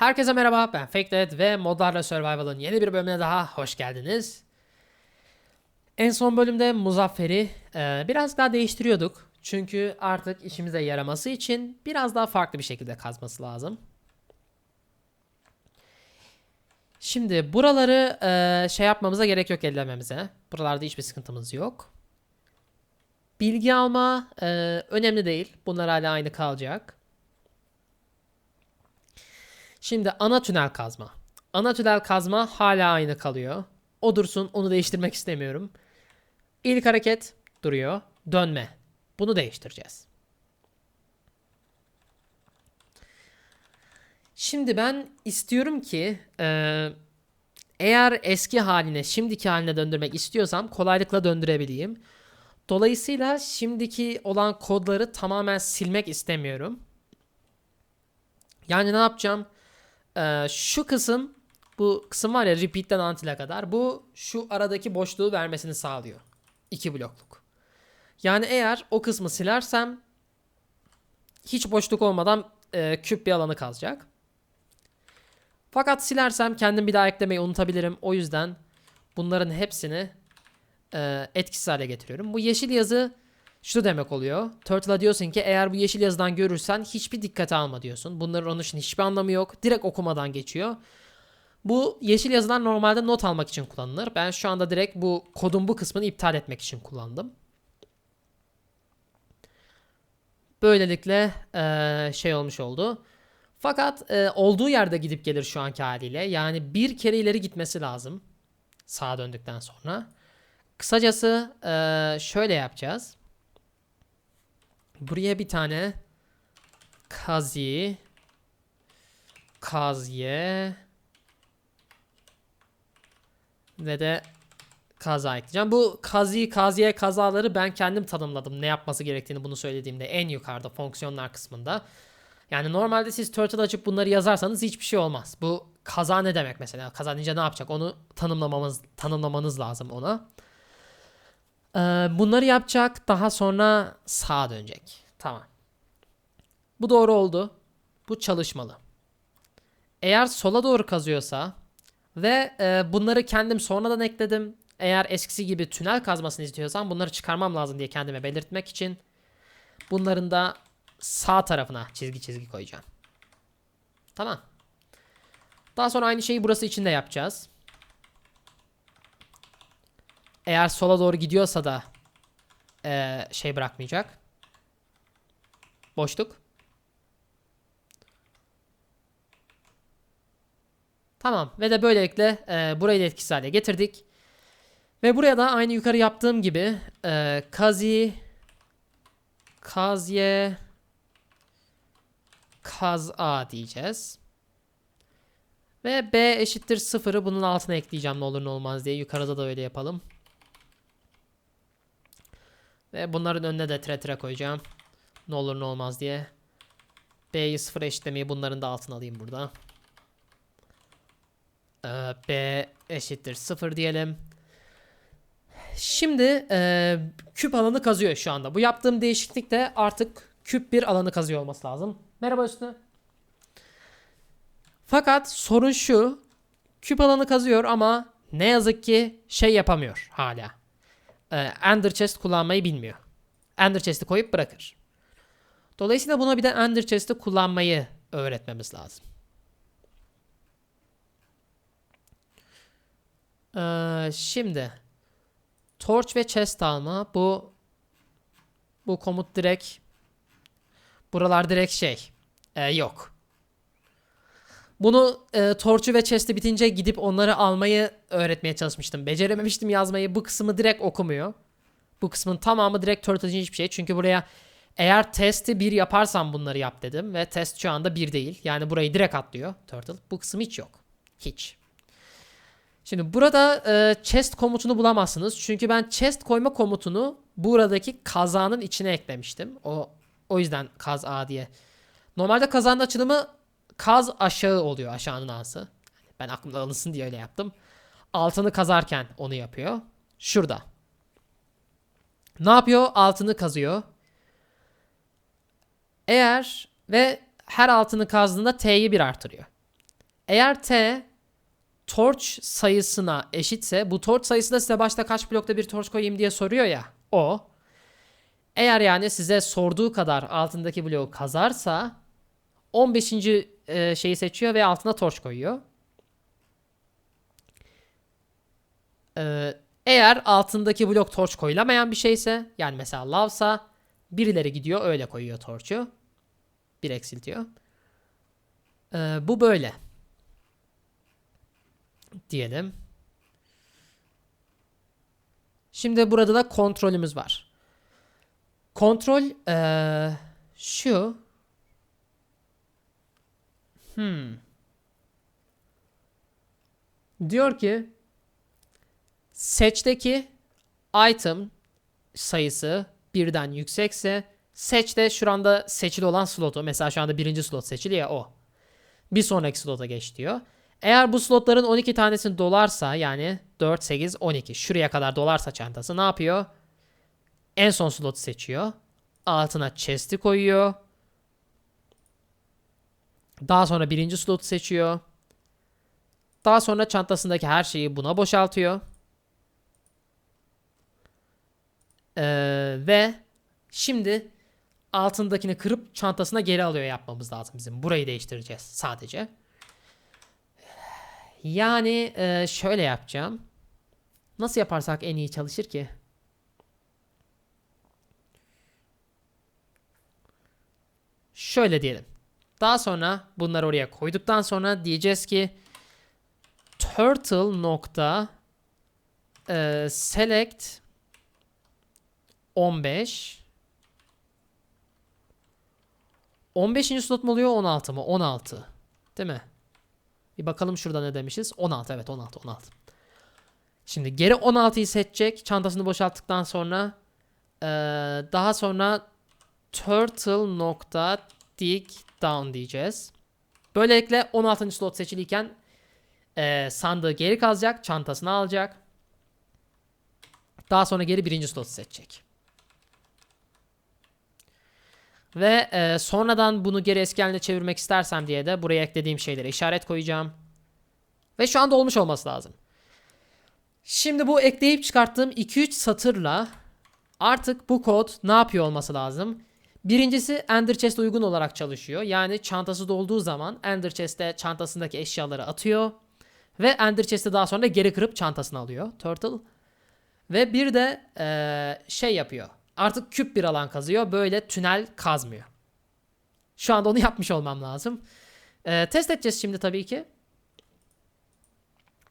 Herkese merhaba ben Fakedead ve Modlarla Survival'ın yeni bir bölümüne daha hoş geldiniz. En son bölümde Muzaffer'i e, biraz daha değiştiriyorduk. Çünkü artık işimize yaraması için biraz daha farklı bir şekilde kazması lazım. Şimdi buraları e, şey yapmamıza gerek yok ellememize. Buralarda hiçbir sıkıntımız yok. Bilgi alma e, önemli değil. Bunlar hala aynı kalacak. Şimdi ana tünel kazma. Ana tünel kazma hala aynı kalıyor. O dursun onu değiştirmek istemiyorum. İlk hareket duruyor. Dönme. Bunu değiştireceğiz. Şimdi ben istiyorum ki e, eğer eski haline şimdiki haline döndürmek istiyorsam kolaylıkla döndürebileyim. Dolayısıyla şimdiki olan kodları tamamen silmek istemiyorum. Yani ne yapacağım? Ee, şu kısım bu kısım var ya repeat'ten until'e kadar bu şu aradaki boşluğu vermesini sağlıyor. İki blokluk. Yani eğer o kısmı silersem hiç boşluk olmadan e, küp bir alanı kalacak. Fakat silersem kendim bir daha eklemeyi unutabilirim. O yüzden bunların hepsini e, etkisiz hale getiriyorum. Bu yeşil yazı şu demek oluyor. Turtle'a diyorsun ki eğer bu yeşil yazıdan görürsen hiçbir dikkate alma diyorsun. Bunların onun için hiçbir anlamı yok. Direkt okumadan geçiyor. Bu yeşil yazıdan normalde not almak için kullanılır. Ben şu anda direkt bu kodun bu kısmını iptal etmek için kullandım. Böylelikle e, şey olmuş oldu. Fakat e, olduğu yerde gidip gelir şu anki haliyle. Yani bir kere ileri gitmesi lazım. Sağa döndükten sonra. Kısacası e, şöyle yapacağız. Buraya bir tane kazi kaziye ve de kaza ekleyeceğim. Bu kazi kaziye kazaları ben kendim tanımladım. Ne yapması gerektiğini bunu söylediğimde en yukarıda fonksiyonlar kısmında. Yani normalde siz turtle açıp bunları yazarsanız hiçbir şey olmaz. Bu kaza ne demek mesela? Kaza ne yapacak? Onu tanımlamamız tanımlamanız lazım ona. Ee, bunları yapacak. Daha sonra sağa dönecek. Tamam. Bu doğru oldu. Bu çalışmalı. Eğer sola doğru kazıyorsa ve e, bunları kendim sonradan ekledim. Eğer eskisi gibi tünel kazmasını istiyorsam bunları çıkarmam lazım diye kendime belirtmek için bunların da sağ tarafına çizgi çizgi koyacağım. Tamam. Daha sonra aynı şeyi burası için de yapacağız. Eğer sola doğru gidiyorsa da e, şey bırakmayacak. Boşluk. Tamam ve de böylelikle e, burayı da etkisiz hale getirdik. Ve buraya da aynı yukarı yaptığım gibi e, kazi kazye kaz a diyeceğiz. Ve b eşittir sıfırı bunun altına ekleyeceğim ne olur ne olmaz diye. Yukarıda da öyle yapalım. Ve bunların önüne de tre tre koyacağım. Ne olur ne olmaz diye. B'yi sıfır eşitlemeyi bunların da altına alayım burada. Ee, B eşittir sıfır diyelim. Şimdi e, küp alanı kazıyor şu anda. Bu yaptığım değişiklik de artık küp bir alanı kazıyor olması lazım. Merhaba Üstü. Fakat sorun şu. Küp alanı kazıyor ama ne yazık ki şey yapamıyor hala. Ee, Ender Chest kullanmayı bilmiyor. Ender Chest'i koyup bırakır. Dolayısıyla buna bir de Ender Chest'i kullanmayı öğretmemiz lazım. Ee, şimdi Torch ve chest alma bu bu komut direkt buralar direkt şey e, yok. Bunu e, torçu ve chest'i bitince gidip onları almayı öğretmeye çalışmıştım. Becerememiştim yazmayı. Bu kısmı direkt okumuyor. Bu kısmın tamamı direkt turtle için hiçbir şey. Çünkü buraya eğer testi bir yaparsam bunları yap dedim. Ve test şu anda bir değil. Yani burayı direkt atlıyor turtle. Bu kısım hiç yok. Hiç. Şimdi burada e, chest komutunu bulamazsınız. Çünkü ben chest koyma komutunu buradaki kazanın içine eklemiştim. O o yüzden kaz diye. Normalde kazanın açılımı kaz aşağı oluyor aşağının A'sı. Ben aklımda alınsın diye öyle yaptım. Altını kazarken onu yapıyor. Şurada. Ne yapıyor? Altını kazıyor. Eğer ve her altını kazdığında T'yi bir artırıyor. Eğer T torch sayısına eşitse bu torch sayısı da size başta kaç blokta bir torch koyayım diye soruyor ya. O. Eğer yani size sorduğu kadar altındaki bloğu kazarsa 15. e, şeyi seçiyor ve altına torch koyuyor. Ee, eğer altındaki blok torch koyulamayan bir şeyse yani mesela lavsa birileri gidiyor öyle koyuyor torch'u. Bir eksiltiyor. Ee, bu böyle. Diyelim. Şimdi burada da kontrolümüz var. Kontrol ee, şu. Hmm. Diyor ki seçteki item sayısı birden yüksekse seçte şuranda seçili olan slotu mesela şu anda birinci slot seçili ya o. Bir sonraki slota geç diyor. Eğer bu slotların 12 tanesini dolarsa yani 4, 8, 12 şuraya kadar dolarsa çantası ne yapıyor? En son slotu seçiyor. Altına chest'i koyuyor. Daha sonra birinci slotu seçiyor. Daha sonra çantasındaki her şeyi buna boşaltıyor. Ee, ve şimdi altındakini kırıp çantasına geri alıyor yapmamız lazım bizim. Burayı değiştireceğiz sadece. Yani e, şöyle yapacağım. Nasıl yaparsak en iyi çalışır ki? Şöyle diyelim. Daha sonra bunları oraya koyduktan sonra diyeceğiz ki turtle nokta e, select 15 15. slot mu oluyor 16 mı? 16. Değil mi? Bir bakalım şurada ne demişiz? 16 evet 16 16. Şimdi geri 16'yı seçecek. Çantasını boşalttıktan sonra ee, daha sonra turtle nokta dig down diyeceğiz. Böylelikle 16. slot seçiliyken ee, sandığı geri kazacak. Çantasını alacak. Daha sonra geri birinci slotu seçecek. Ve e, sonradan bunu geri eski haline çevirmek istersem diye de buraya eklediğim şeylere işaret koyacağım. Ve şu anda olmuş olması lazım. Şimdi bu ekleyip çıkarttığım 2-3 satırla artık bu kod ne yapıyor olması lazım? Birincisi Ender Chest uygun olarak çalışıyor. Yani çantası dolduğu zaman Ender Chest'e çantasındaki eşyaları atıyor. Ve Ender Chest'i daha sonra geri kırıp çantasına alıyor Turtle. Ve bir de ee, şey yapıyor. Artık küp bir alan kazıyor. Böyle tünel kazmıyor. Şu anda onu yapmış olmam lazım. Ee, test edeceğiz şimdi tabii ki.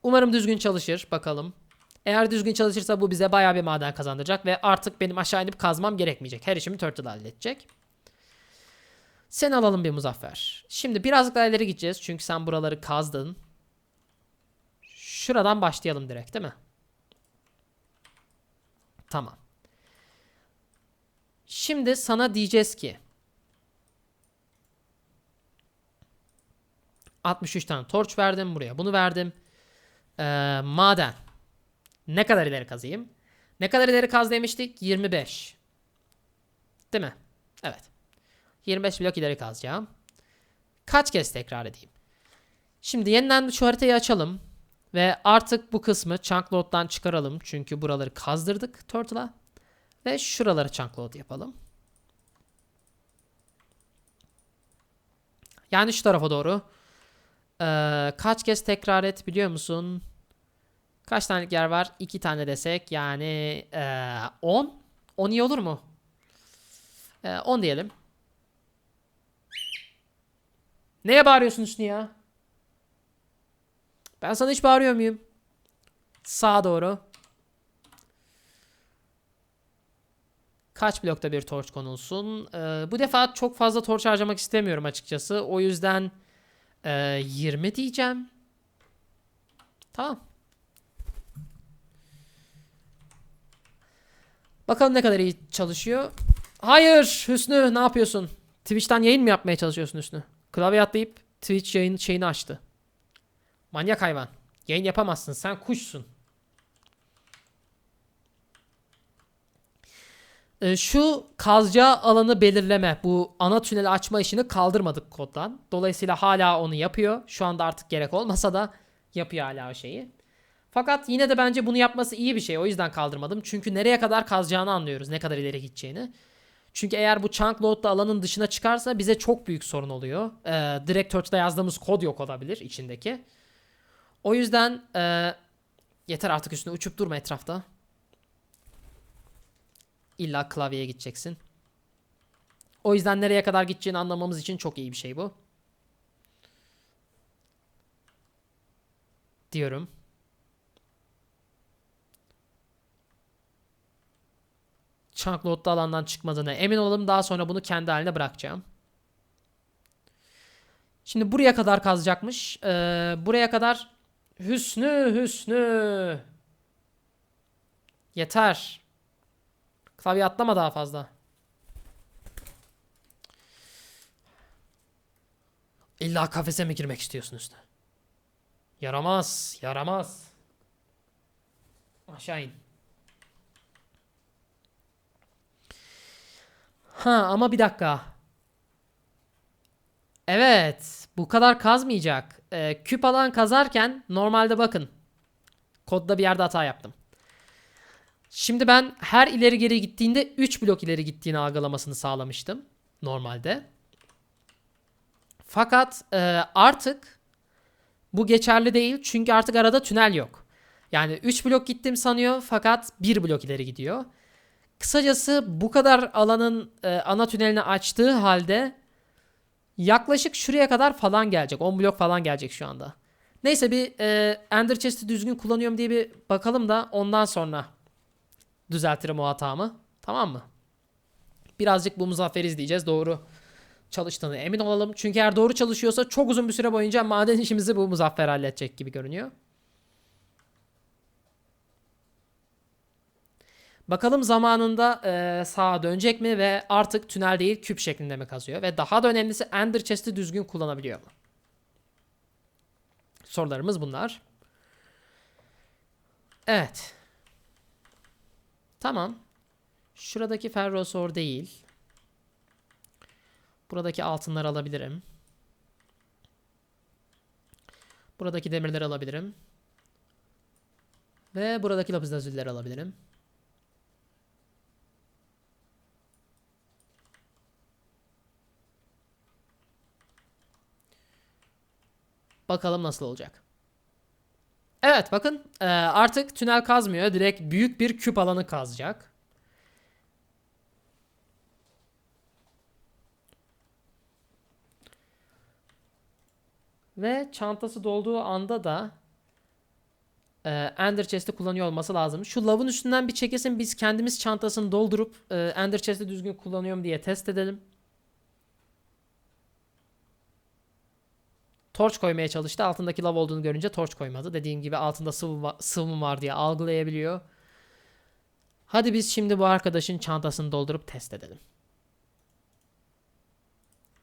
Umarım düzgün çalışır. Bakalım. Eğer düzgün çalışırsa bu bize bayağı bir maden kazandıracak ve artık benim aşağı inip kazmam gerekmeyecek. Her işimi Turtle halledecek. Sen alalım bir Muzaffer. Şimdi birazcık daha ileri gideceğiz. Çünkü sen buraları kazdın. Şuradan başlayalım direkt değil mi? Tamam. Şimdi sana diyeceğiz ki 63 tane torç verdim buraya bunu verdim. Ee, maden. Ne kadar ileri kazayım? Ne kadar ileri kaz demiştik? 25. Değil mi? Evet. 25 blok ileri kazacağım. Kaç kez tekrar edeyim? Şimdi yeniden şu haritayı açalım. Ve artık bu kısmı chunk load'dan çıkaralım. Çünkü buraları kazdırdık Turtle'a. Ve şuraları chunk load yapalım. Yani şu tarafa doğru. Ee, kaç kez tekrar et biliyor musun? Kaç tane yer var? 2 tane desek yani 10. Ee, 10 iyi olur mu? 10 ee, diyelim. Neye bağırıyorsun Hüsnü ya? Ben sana hiç bağırıyor muyum? Sağa doğru. Kaç blokta bir torç konulsun? Ee, bu defa çok fazla torç harcamak istemiyorum açıkçası. O yüzden e, 20 diyeceğim. Tamam. Bakalım ne kadar iyi çalışıyor. Hayır Hüsnü ne yapıyorsun? Twitch'ten yayın mı yapmaya çalışıyorsun Hüsnü? Klavye atlayıp Twitch yayın şeyini açtı. Manyak hayvan. Yayın yapamazsın sen kuşsun. e, şu kazacağı alanı belirleme, bu ana tüneli açma işini kaldırmadık koddan. Dolayısıyla hala onu yapıyor. Şu anda artık gerek olmasa da yapıyor hala o şeyi. Fakat yine de bence bunu yapması iyi bir şey. O yüzden kaldırmadım. Çünkü nereye kadar kazacağını anlıyoruz. Ne kadar ileri gideceğini. Çünkü eğer bu chunk load'da alanın dışına çıkarsa bize çok büyük sorun oluyor. Ee, direkt Turtle'da yazdığımız kod yok olabilir içindeki. O yüzden e, yeter artık üstüne uçup durma etrafta. İlla klavyeye gideceksin. O yüzden nereye kadar gideceğini anlamamız için çok iyi bir şey bu. Diyorum. Load'da alandan çıkmadığına emin olalım. Daha sonra bunu kendi haline bırakacağım. Şimdi buraya kadar kazacakmış. Ee, buraya kadar Hüsnü Hüsnü. Yeter. Klavye atlama daha fazla. İlla kafese mi girmek istiyorsun üstüne? Yaramaz, yaramaz. Aşağı in. Ha ama bir dakika. Evet, bu kadar kazmayacak. Ee, küp alan kazarken normalde bakın. Kodda bir yerde hata yaptım. Şimdi ben her ileri geri gittiğinde 3 blok ileri gittiğini algılamasını sağlamıştım normalde. Fakat e, artık bu geçerli değil çünkü artık arada tünel yok. Yani 3 blok gittim sanıyor fakat 1 blok ileri gidiyor. Kısacası bu kadar alanın e, ana tünelini açtığı halde yaklaşık şuraya kadar falan gelecek. 10 blok falan gelecek şu anda. Neyse bir e, Ender Chest'i düzgün kullanıyorum diye bir bakalım da ondan sonra düzeltirim o hatamı. Tamam mı? Birazcık bu Muzaffer izleyeceğiz. Doğru çalıştığını emin olalım. Çünkü eğer doğru çalışıyorsa çok uzun bir süre boyunca maden işimizi bu Muzaffer halledecek gibi görünüyor. Bakalım zamanında e, sağa dönecek mi ve artık tünel değil küp şeklinde mi kazıyor? Ve daha da önemlisi Ender Chest'i düzgün kullanabiliyor mu? Sorularımız bunlar. Evet. Tamam. Şuradaki ferrosor değil. Buradaki altınları alabilirim. Buradaki demirleri alabilirim. Ve buradaki lapis lazulleri alabilirim. Bakalım nasıl olacak. Evet bakın e, artık tünel kazmıyor. Direkt büyük bir küp alanı kazacak. Ve çantası dolduğu anda da e, Ender Chest'i kullanıyor olması lazım. Şu lavın üstünden bir çekesin biz kendimiz çantasını doldurup e, Ender Chest'i düzgün kullanıyorum diye test edelim. Torç koymaya çalıştı. Altındaki lav olduğunu görünce torç koymadı. Dediğim gibi altında sıvı, sıvım var diye algılayabiliyor. Hadi biz şimdi bu arkadaşın çantasını doldurup test edelim.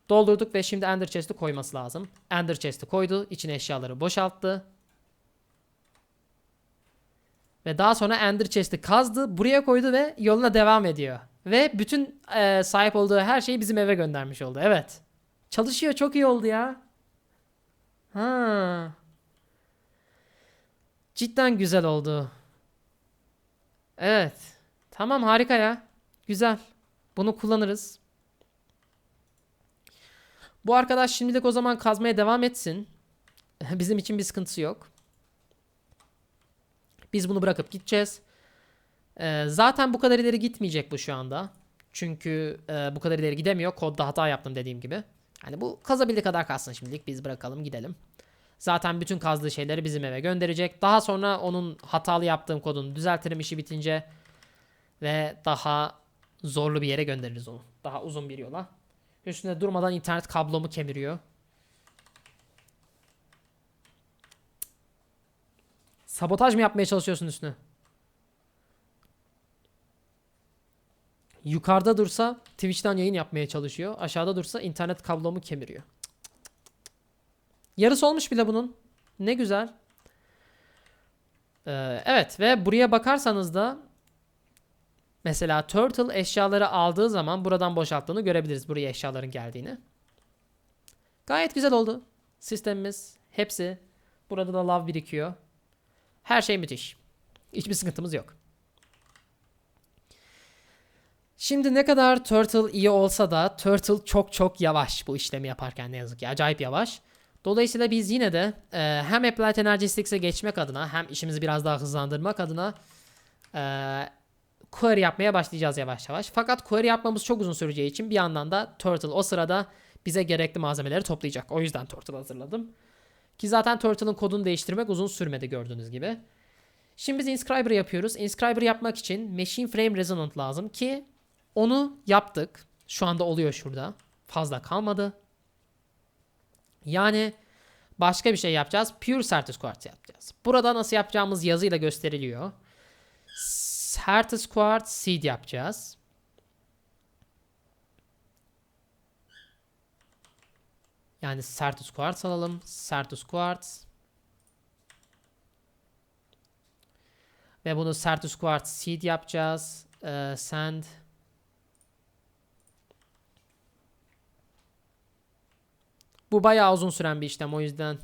Doldurduk ve şimdi Ender Chest'i koyması lazım. Ender Chest'i koydu. içine eşyaları boşalttı. Ve daha sonra Ender Chest'i kazdı. Buraya koydu ve yoluna devam ediyor. Ve bütün e, sahip olduğu her şeyi bizim eve göndermiş oldu. Evet. Çalışıyor. Çok iyi oldu ya. Ha. Cidden güzel oldu. Evet. Tamam harika ya. Güzel. Bunu kullanırız. Bu arkadaş şimdilik o zaman kazmaya devam etsin. Bizim için bir sıkıntısı yok. Biz bunu bırakıp gideceğiz. Ee, zaten bu kadar ileri gitmeyecek bu şu anda. Çünkü e, bu kadar ileri gidemiyor. Kodda hata yaptım dediğim gibi. Yani bu kazabildiği kadar kalsın şimdilik. Biz bırakalım gidelim. Zaten bütün kazdığı şeyleri bizim eve gönderecek. Daha sonra onun hatalı yaptığım kodunu düzeltirim işi bitince. Ve daha zorlu bir yere göndeririz onu. Daha uzun bir yola. Üstünde durmadan internet kablomu kemiriyor. Sabotaj mı yapmaya çalışıyorsun üstüne? Yukarıda dursa Twitch'ten yayın yapmaya çalışıyor. Aşağıda dursa internet kablomu kemiriyor. Yarısı olmuş bile bunun. Ne güzel. Ee, evet ve buraya bakarsanız da Mesela Turtle eşyaları aldığı zaman buradan boşalttığını görebiliriz. Buraya eşyaların geldiğini. Gayet güzel oldu. Sistemimiz hepsi. Burada da lav birikiyor. Her şey müthiş. Hiçbir sıkıntımız yok. Şimdi ne kadar Turtle iyi olsa da Turtle çok çok yavaş bu işlemi yaparken ne yazık ki. Acayip yavaş. Dolayısıyla biz yine de e, hem Applied Energetics'e geçmek adına hem işimizi biraz daha hızlandırmak adına e, query yapmaya başlayacağız yavaş yavaş. Fakat query yapmamız çok uzun süreceği için bir yandan da Turtle o sırada bize gerekli malzemeleri toplayacak. O yüzden Turtle hazırladım. Ki zaten Turtle'ın kodunu değiştirmek uzun sürmedi gördüğünüz gibi. Şimdi biz Inscriber yapıyoruz. Inscriber yapmak için Machine Frame Resonant lazım ki onu yaptık. Şu anda oluyor şurada. Fazla kalmadı. Yani başka bir şey yapacağız. Pure Certus yapacağız. Burada nasıl yapacağımız yazıyla gösteriliyor. Certus Quartz Seed yapacağız. Yani Certus Quartz alalım. Certus Quartz. Ve bunu Certus Quartz Seed yapacağız. Ee, sand. Bu bayağı uzun süren bir işlem o yüzden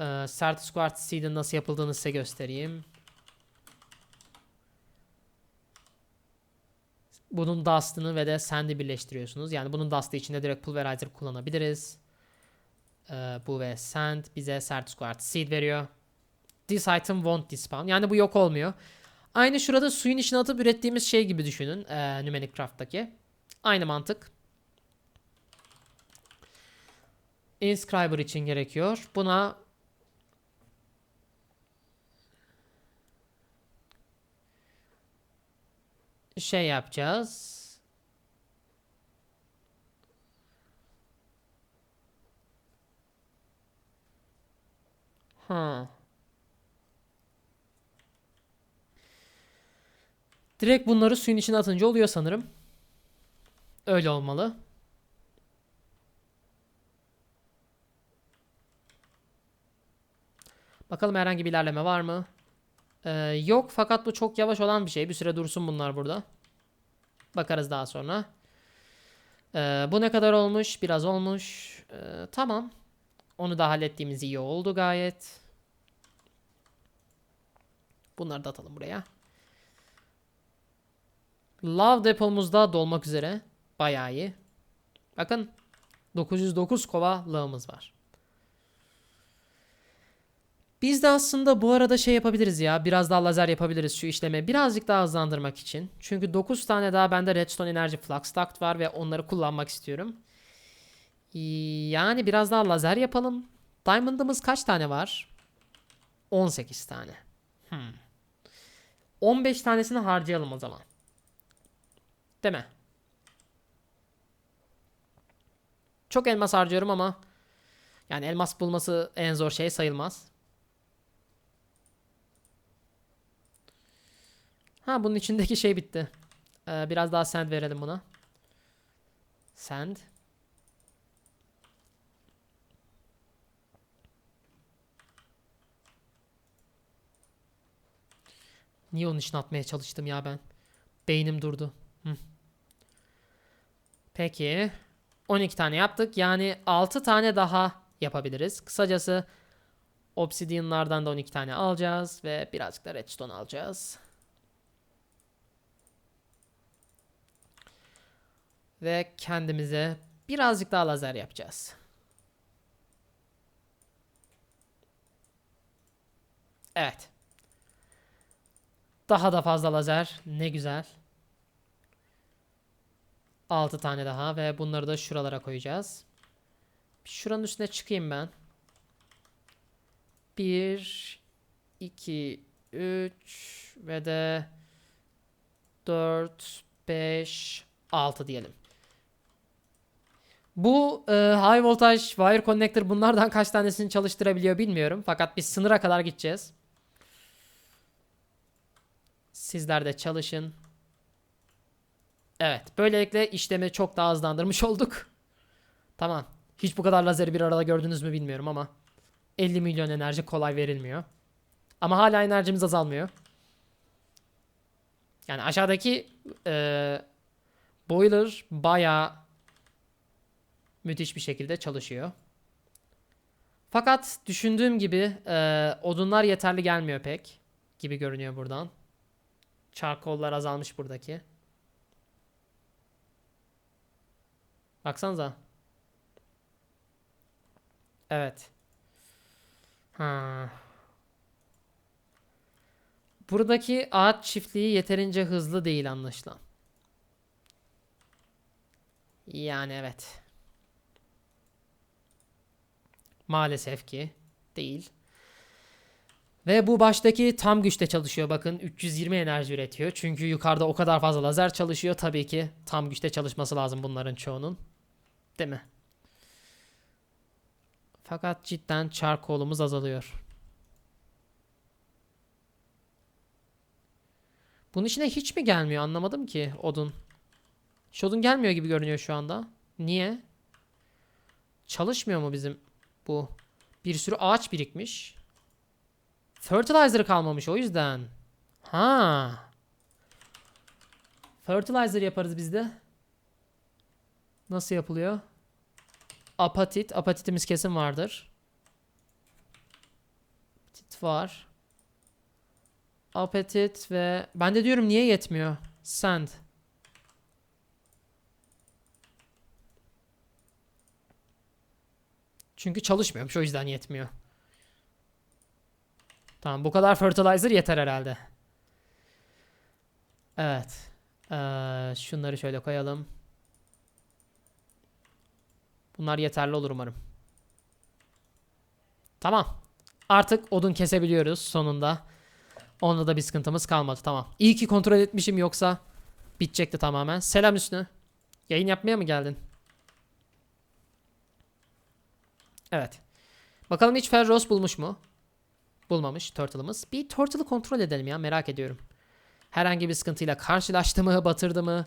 ee, Certus Quartz Seed'in nasıl yapıldığını size göstereyim. Bunun dust'ını ve de sand'i birleştiriyorsunuz. Yani bunun dust'ı içinde direkt pulverizer kullanabiliriz. Ee, bu ve sand bize Certus Quartz Seed veriyor. This item won't despawn. Yani bu yok olmuyor. Aynı şurada suyun içine atıp ürettiğimiz şey gibi düşünün. E, Numeric Craft'taki. Aynı mantık. Inscriber için gerekiyor. Buna şey yapacağız. Ha. Direkt bunları suyun içine atınca oluyor sanırım. Öyle olmalı. Bakalım herhangi bir ilerleme var mı? Ee, yok fakat bu çok yavaş olan bir şey. Bir süre dursun bunlar burada. Bakarız daha sonra. Ee, bu ne kadar olmuş? Biraz olmuş. Ee, tamam. Onu da hallettiğimiz iyi oldu gayet. Bunları da atalım buraya. Love depomuzda dolmak üzere. Bayağı iyi. Bakın 909 kova lağımız var. Biz de aslında bu arada şey yapabiliriz ya. Biraz daha lazer yapabiliriz şu işlemi. Birazcık daha hızlandırmak için. Çünkü 9 tane daha bende Redstone Energy Flux Duct var ve onları kullanmak istiyorum. Yani biraz daha lazer yapalım. Diamond'ımız kaç tane var? 18 tane. Hmm. 15 tanesini harcayalım o zaman. Değil mi? Çok elmas harcıyorum ama yani elmas bulması en zor şey sayılmaz. Ha bunun içindeki şey bitti. Ee, biraz daha sand verelim buna. Sand. Niye onun içine atmaya çalıştım ya ben? Beynim durdu. Hı. Peki. 12 tane yaptık. Yani 6 tane daha yapabiliriz. Kısacası Obsidian'lardan da 12 tane alacağız ve birazcık da redstone alacağız. Ve kendimize birazcık daha lazer yapacağız. Evet. Daha da fazla lazer. Ne güzel. 6 tane daha ve bunları da şuralara koyacağız. Şuranın üstüne çıkayım ben. 1 2 3 ve de 4 5 6 diyelim. Bu e, high voltage wire connector bunlardan kaç tanesini çalıştırabiliyor bilmiyorum. Fakat biz sınıra kadar gideceğiz. Sizler de çalışın. Evet. Böylelikle işlemi çok daha hızlandırmış olduk. Tamam. Hiç bu kadar lazeri bir arada gördünüz mü bilmiyorum ama 50 milyon enerji kolay verilmiyor. Ama hala enerjimiz azalmıyor. Yani aşağıdaki e, boiler bayağı müthiş bir şekilde çalışıyor. Fakat düşündüğüm gibi e, odunlar yeterli gelmiyor pek gibi görünüyor buradan. Charcoal'lar azalmış buradaki. Baksanıza. Evet. Ha. Buradaki ağaç çiftliği yeterince hızlı değil anlaşılan. Yani evet. Maalesef ki değil. Ve bu baştaki tam güçte çalışıyor. Bakın 320 enerji üretiyor. Çünkü yukarıda o kadar fazla lazer çalışıyor. Tabii ki tam güçte çalışması lazım bunların çoğunun. Değil mi? Fakat cidden charcoal'umuz azalıyor. Bunun içine hiç mi gelmiyor anlamadım ki odun. Hiç odun gelmiyor gibi görünüyor şu anda. Niye? Çalışmıyor mu bizim bu? Bir sürü ağaç birikmiş. Fertilizer kalmamış o yüzden. Ha. Fertilizer yaparız biz de. Nasıl yapılıyor? Apatit. Apatitimiz kesin vardır. Apatit var. Apatit ve ben de diyorum niye yetmiyor? Sand. Çünkü çalışmıyormuş o yüzden yetmiyor. Tamam bu kadar fertilizer yeter herhalde. Evet. Ee, şunları şöyle koyalım. Bunlar yeterli olur umarım. Tamam. Artık odun kesebiliyoruz sonunda. Onda da bir sıkıntımız kalmadı. Tamam. İyi ki kontrol etmişim yoksa bitecekti tamamen. Selam Hüsnü. Yayın yapmaya mı geldin? Evet. Bakalım hiç Ferros bulmuş mu? Bulmamış Turtle'ımız. Bir Turtle'ı kontrol edelim ya merak ediyorum. Herhangi bir sıkıntıyla karşılaştı mı, batırdı mı?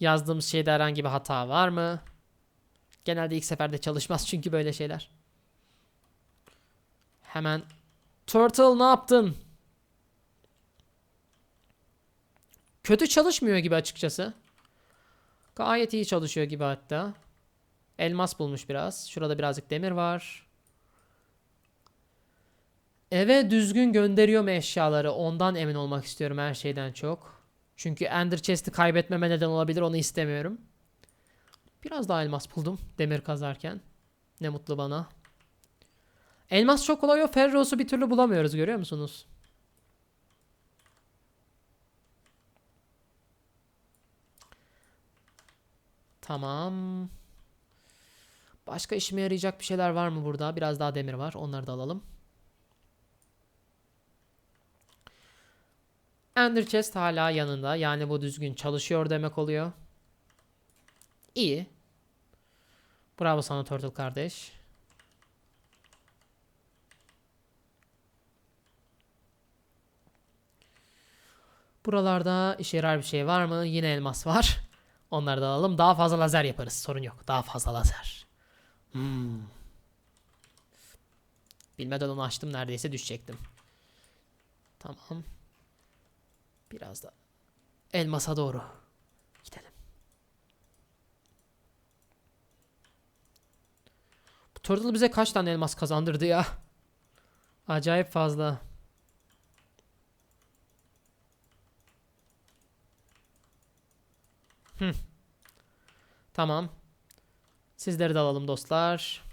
Yazdığımız şeyde herhangi bir hata var mı? Genelde ilk seferde çalışmaz çünkü böyle şeyler. Hemen Turtle ne yaptın? Kötü çalışmıyor gibi açıkçası. Gayet iyi çalışıyor gibi hatta. Elmas bulmuş biraz. Şurada birazcık demir var. Eve düzgün gönderiyor mu eşyaları? Ondan emin olmak istiyorum her şeyden çok. Çünkü Ender Chest'i kaybetmeme neden olabilir. Onu istemiyorum. Biraz daha elmas buldum demir kazarken. Ne mutlu bana. Elmas çok kolay o. Ferros'u bir türlü bulamıyoruz görüyor musunuz? Tamam. Başka işime yarayacak bir şeyler var mı burada? Biraz daha demir var. Onları da alalım. Ender Chest hala yanında. Yani bu düzgün çalışıyor demek oluyor. İyi. Bravo sana Turtle kardeş. Buralarda işe yarar bir şey var mı? Yine elmas var. Onları da alalım. Daha fazla lazer yaparız. Sorun yok. Daha fazla lazer. Hmm. Bilmeden onu açtım. Neredeyse düşecektim. Tamam. Biraz da elmasa doğru gidelim. Bu turtle bize kaç tane elmas kazandırdı ya? Acayip fazla. Hı. Tamam. Sizleri de alalım dostlar.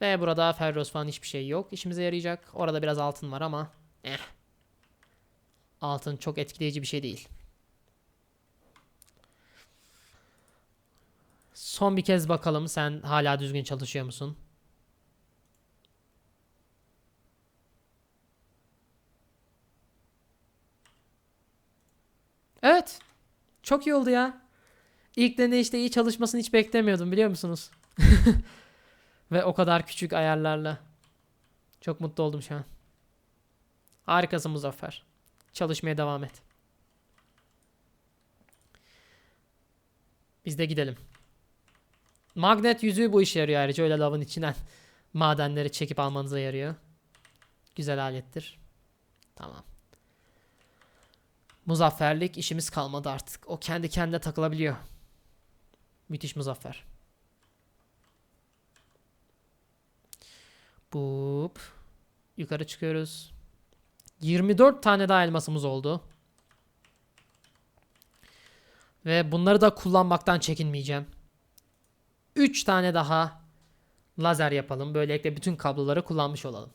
Ve burada ferros falan hiçbir şey yok. İşimize yarayacak. Orada biraz altın var ama eh. Altın çok etkileyici bir şey değil. Son bir kez bakalım sen hala düzgün çalışıyor musun? Evet. Çok iyi oldu ya. İlk deneyişte iyi çalışmasını hiç beklemiyordum biliyor musunuz? Ve o kadar küçük ayarlarla. Çok mutlu oldum şu an. Harikasın Muzaffer. Çalışmaya devam et. Biz de gidelim. Magnet yüzüğü bu işe yarıyor ayrıca. Öyle lavın içinden madenleri çekip almanıza yarıyor. Güzel alettir. Tamam. Muzafferlik işimiz kalmadı artık. O kendi kendine takılabiliyor. Müthiş muzaffer. Bup. Yukarı çıkıyoruz. 24 tane daha elmasımız oldu. Ve bunları da kullanmaktan çekinmeyeceğim. 3 tane daha lazer yapalım. Böylelikle bütün kabloları kullanmış olalım.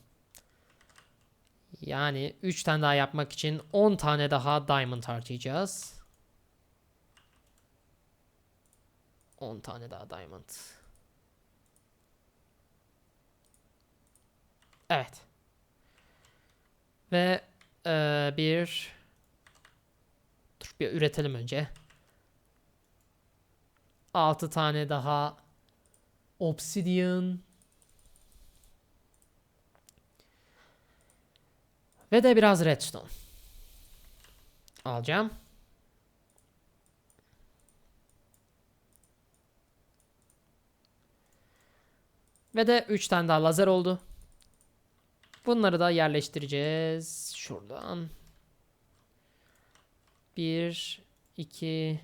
Yani 3 tane daha yapmak için 10 tane daha diamond harcayacağız. 10 tane daha diamond. Evet. Ve eee, bir dur bir üretelim önce. 6 tane daha obsidian ve de biraz redstone. Alacağım. Ve de 3 tane daha lazer oldu. Bunları da yerleştireceğiz. Şuradan. 1, 2,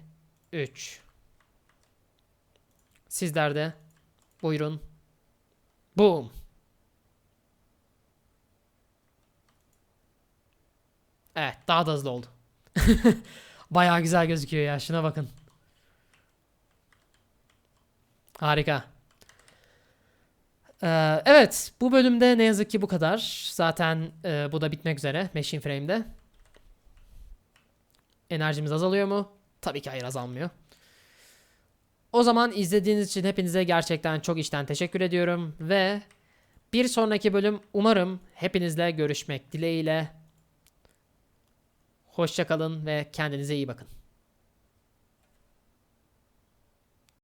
3. Sizler de buyurun. Boom. Evet daha da hızlı oldu. Bayağı güzel gözüküyor ya şuna bakın. Harika. Ee, evet bu bölümde ne yazık ki bu kadar. Zaten e, bu da bitmek üzere Machine Frame'de. Enerjimiz azalıyor mu? Tabii ki hayır azalmıyor. O zaman izlediğiniz için hepinize gerçekten çok içten teşekkür ediyorum ve bir sonraki bölüm umarım hepinizle görüşmek dileğiyle. Hoşçakalın ve kendinize iyi bakın.